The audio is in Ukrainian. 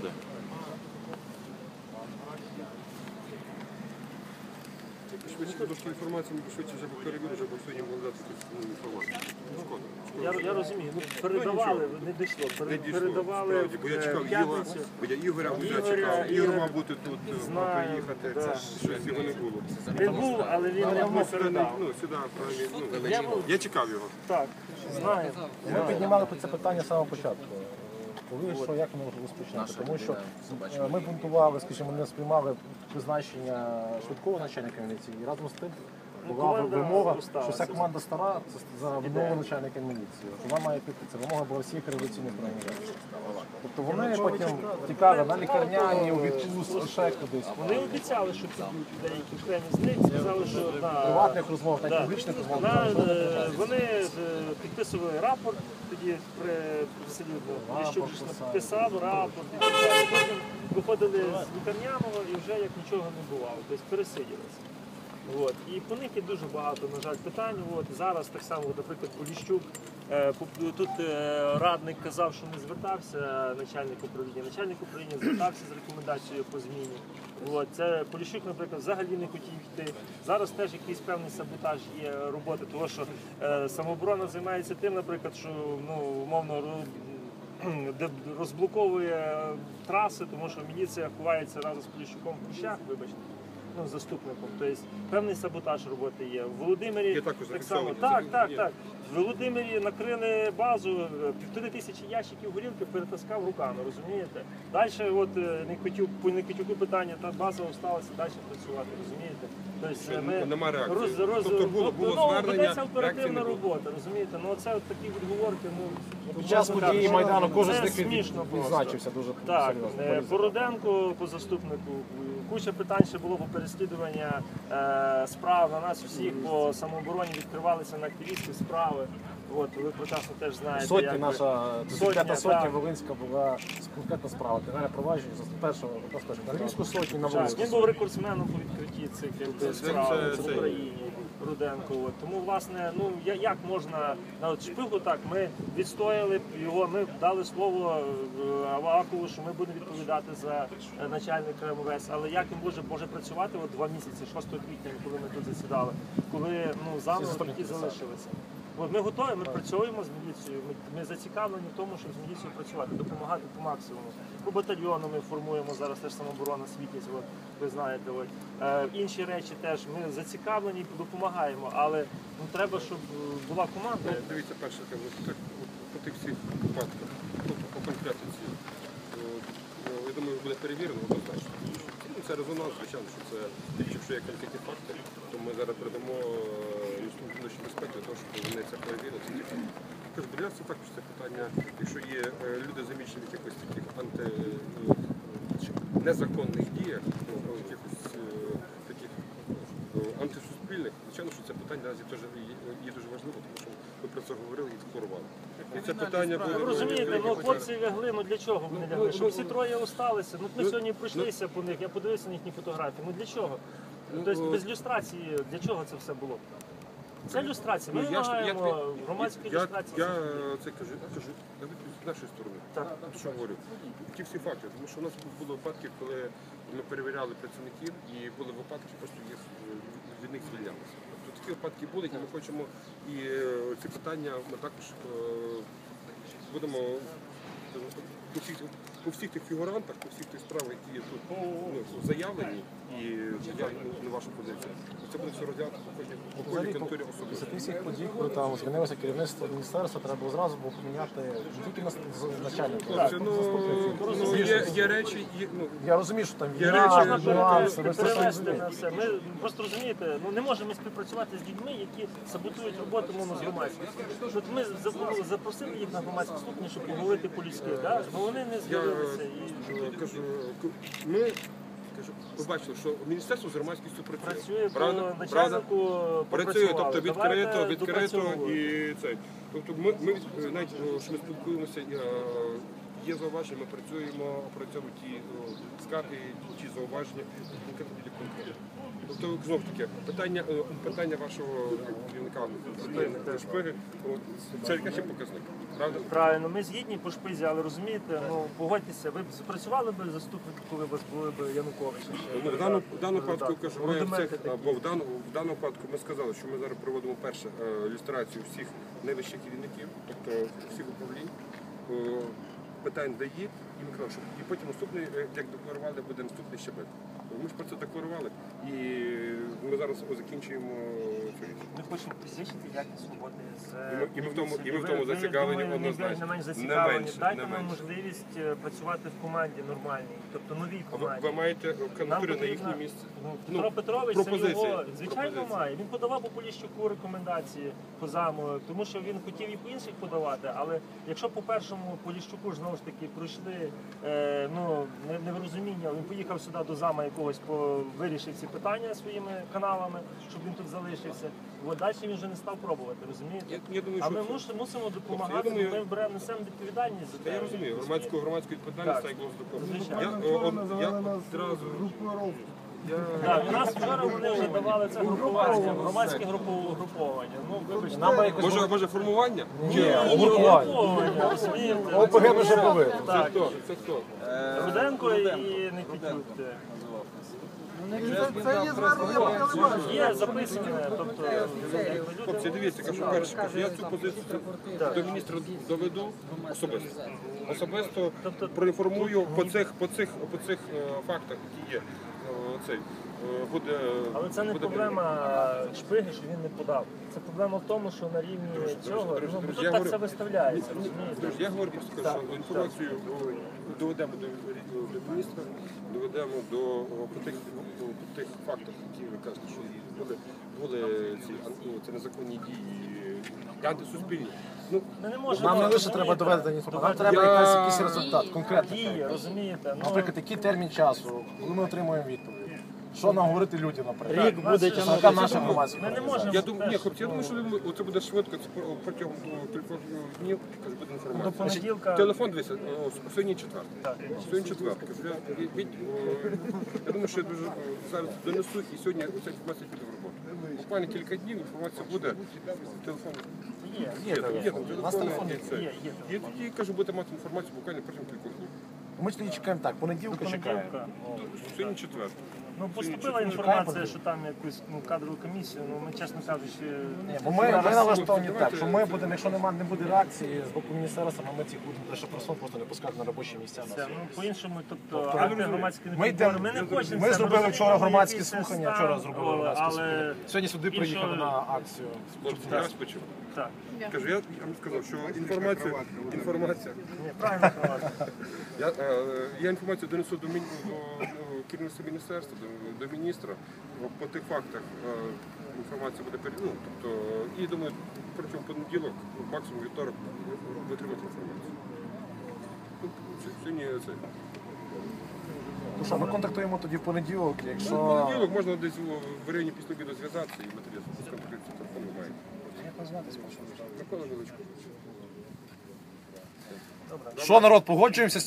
буде. Швидше трошки інформації, ми швидше вже перевірили, вже бо сьогодні було дати ну, інформацію. Шкода. Я, я розумію, ну передавали, не дійшло. Пере- Не дійшло, передавали справді, бо я в чекав е, Ігора, п'ятницю. бо я Ігоря вже Ігоря, чекав. Ігор Ігор- мав бути тут, е, мав Знаю, приїхати, да. це щось його не було. Він був, але він не Ну, був сюди, передав. ну, сюди, правильно, Я ну, був- я чекав його. Так, знаю. Ми піднімали це питання з самого початку. Коли що, як ми можемо розпочинати? Тому що е, ми бунтували, скажімо, не сприймали призначення швидкого начальника міліції. І разом з тим була Ну, команда вимога, що вся команда стара це за вимогою начальника міліції. От Вона має піти. Це вимога була всіх революційних організацій. Тобто вони потім тікали на лікарняні, у відпустку, ще кудись. Вони обіцяли, що підуть деякі окремі з них, сказали, що на Приватних розмов, так Да. і публічних розмов. На, е, вони е, підписували рапорт, тоді при Василів Ліщук підписав рапорт і так далі. Потім виходили з лікарняного і вже як нічого не бувало, тобто пересиділися. От. І по них є дуже багато, на жаль, питань. От. Зараз так само, наприклад, Поліщук, е, тут е, радник казав, що не звертався начальник управління. Начальник управління звертався з рекомендацією по зміні. От. Це Поліщук, наприклад, взагалі не хотів йти. Зараз теж якийсь певний саботаж є роботи, тому що е, самооборона займається тим, наприклад, що ну, умовно розблоковує траси, тому що міліція ховається разом з Поліщуком в кущах, вибачте ну, заступником. Тобто певний саботаж роботи є. В Володимирі Я також так само. Так, так, так. В Володимирі накрили базу, е, півтори тисячі ящиків горілки перетаскав руками, розумієте? Далі, от е, не хотів по Никитюку питання, та база осталася далі працювати, розумієте? Тобто ми Нема реакції. роз, роз, Тобто було- було ну, звернення, ведеться оперативна робота, розумієте? Ну це от такі відговорки, ну Під час події Майдану кожен з них відзначився дуже Так, серйозно. е, Бороденко по заступнику. Куча питань ще було по переслідування е, справ на нас всіх по самообороні відкривалися на активістів справи. От ви прекрасно теж знаєте. Сотні як наша Сотня, та сотня. Волинська була конкретна справа. Кримінальне провадження за першого. На сотні на Волинську. він був рекордсменом по відкритті цих справ в Україні. Руденко. От. Тому, власне, ну я- як можна на от шпигу так, ми відстояли його, ми дали слово е, Авакову, що ми будемо відповідати за е, начальника МВС. Але як він може, може працювати от два місяці, 6 квітня, коли ми тут засідали, коли ну заново такі залишилися. Ми готові, ми працюємо з міліцією. Ми, ми зацікавлені в тому, щоб з міліцією працювати, допомагати по максимуму. По батальйону ми формуємо зараз теж самооборона, світність. От ви знаєте, от е, інші речі теж ми зацікавлені, допомагаємо, але ну треба, щоб е, була команда. Ну, Дивіться, перше, так, по тих всіх випадках, ну, по конкретиці, е, е, я думаю, буде перевірено однозначно. Це резонанс, звичайно, що це, якщо є конкретні факти, то ми зараз передамо е, внутрішньої безпеки для того, щоб вони це нас це також це питання, якщо є е, люди замічені в якихось таких анти, ну, незаконних діях, ну, якихось е, таких е, антисуспільних, звичайно, що це питання наразі є дуже важливо, тому що ми про це говорили і. І це питання буде Ви розумієте, ну хлопці лягли, ну для чого вони лягли? Щоб всі троє осталися. Ну ми ну, сьогодні пройшлися по них, я подивився на їхні фотографії. Ну для чого? Тобто без люстрації для чого це все було? Це люстрація. Ми Ну, вимагаємо громадської люстрації. я це кажу, я кажу навіть з нашої сторони. Так. Що говорю? Ті всі факти, тому що у нас були випадки, коли ми перевіряли працівників і були випадки, просто їх від них звільнялися. Такі випадки будуть, ми хочемо і е, ці питання ми також е, будемо по всіх, по всіх тих фігурантах, по всіх тих справах, які є тут ну, заявлені, і я на вашу позицію. Це буде все розглянуто по кожній по кожній конторі Після особисто. тих всіх подій, коли там змінилося керівництво міністерства, треба було зразу було поміняти не тільки нас- з- начальника, а й ну, ну, є, є речі, є, ну, Я розумію, що там Є війна, речі, нюанси, ви все це перевести розумієте. на все. Ми просто розумієте, ну не можемо співпрацювати з людьми, які саботують роботу мовно з громадськістю. От ми за- запросили їх на громадські слухання, щоб поговорити по-людськи, да? Вони не я з'явилися. І... е, кажу, к- ми кажу, ви бачили, що міністерство з громадськістю працює. Працює по Правда? Начальнику, Працює, тобто відкрито, Давайте відкрито допрацьовувати. і це. Тобто ми, ми е, навіть е, що ми спілкуємося, є зауваження, ми працюємо, опрацьовуємо ті скарги, ті зауваження, конкретно конкретно. Тобто, знов таки, питання, е, питання вашого керівника питання шпиги, це який ще показник, правда? Правильно, ми згідні по шпизі, але розумієте, ну погодьтеся, ви б спрацювали б заступником, коли у вас були б Януковича. Ну, в даному, в даному випадку кажу, ми всіх, такі. бо в даному, в даному випадку ми сказали, що ми зараз проводимо перше е, люстрацію всіх найвищих керівників, тобто всіх управлінь. Питань дає, і кажемо, і потім наступний, е, як декларували, буде наступний щебет. Ми ж про це декларували, і ми зараз закінчуємо цю річ. Ми хочемо підвищити якість роботи з І ми- і ми в тому- і ми в тому зацікавлені однозначно. Не менш Не зацікавлені. менше, Дайте не нам менше. можливість е, працювати в команді нормальній, тобто новій А Ви, команді. ви маєте кандидатури на їхнє місце. Ну, Ну, Петро Петрович це його звичайно пропозиції. має. Він подавав по Поліщуку рекомендації по заму, тому що він хотів і по інших подавати. Але якщо по першому Поліщуку знову ж таки пройшли е, ну не- неврозуміння, він поїхав сюди до зама якогось по вирішив ці питання своїми каналами, щоб він тут залишився. От далі він вже не став пробувати, розумієте? Я, я думаю, А що ми це- мусимо, мусимо допомагати, Я думаю- ми беремо несемо відповідальність за Та те. я розумію, громадську громадську відповідальність Так. так, було Звичайно. Я, о, о, я одразу я, Так, у нас вчора вони вже давали це групування, громадське групу- груповання. Ну, вибачте, Нам якось може, може формування? Ні, розумієте? ОПГ ми вже були. Це Так, хто? Це хто? Руденко і Никитюк. Це є звернення по. Є записане, тобто Хлопці, дивіться, кажу, перше, кажу, я цю позицію до міністра доведу особисто. Особисто Тобто- проінформую по цих, по цих, по цих е, фактах, які є. Цей, е, буде, Але це не буде проблема шпиги, що він не подав. Це проблема в тому, що на рівні цього друзі, ну, друзі, так говорю- це виставляється, розумієте? Друзі, я говорю просто Так, що інформацію о, доведемо до, до міністра, доведемо до по тих, о, по тих фактах, які ви кажете, що були, були ці ну, це незаконні дії антисуспільні. Ну, Ми не можемо Нам не лише треба доведення нам треба Я- якийсь, якийсь результат, конкретний. дії, розумієте? Ну, Наприклад, який термін часу, коли ми отримуємо відповідь. Що нам говорити людям, наприклад? Рік буде Це наша громадська Ми не можемо. я думаю, ні, хлопці, я думаю, що ви- це буде швидко, це про- протягом кількох днів кажу, буде До інформація. понеділка. Телефон дивися, о, сьогодні четвер. Сьогодні четвер. Кажу, я, від- від- о, я думаю, що я дуже о, зараз донесу і сьогодні ця інформація піде в роботу. Буквально кілька днів інформація буде. Телефон Є. є, там, є там У нас телефон є. це. Є, є І тоді кажу, будете мати інформацію буквально протягом кількох днів. Ми тоді чекаємо так, понеділка чекаємо. Сьогодні четвер. Ну поступила інформація, що там якусь ну кадрову комісію. Ну ми чесно кажучи, Ні, бо ми, ми налаштовані так, що ми будемо, якщо нема, не буде реакції з боку міністерства, ми цих будемо лише просто просто не пускати на робочі місця. це ну по-іншому, тобто Тобто, акти громадські не ми йдемо-. Ми не хочемо. Ми це, зробили розуміємо, вчора громадські який це слухання, стан, вчора зробили але- громадські але слухання. Сьогодні сюди іншого- приїхали на акцію. Хлопці, я розпочав. Так, Кажу, я, вам сказав, що інформація, інформація. ні, правильно громадські. Я, е, я інформацію донесу до, мін- до керівництва міністерства, до, до міністра. По тих фактах е, інформація буде перед... ну, тобто, і думаю, протягом понеділок, максимум вівторок, ви отримаєте інформацію. Ну, Сьогодні це. Ну що, ми контактуємо тоді в понеділок, Ну, якщо... понеділок можна десь в районі після обіду зв'язатися і ми тоді сконтактуємося телефон маєте. Як назватись можна? Микола Величко. Що, народ, погоджуємося з цим?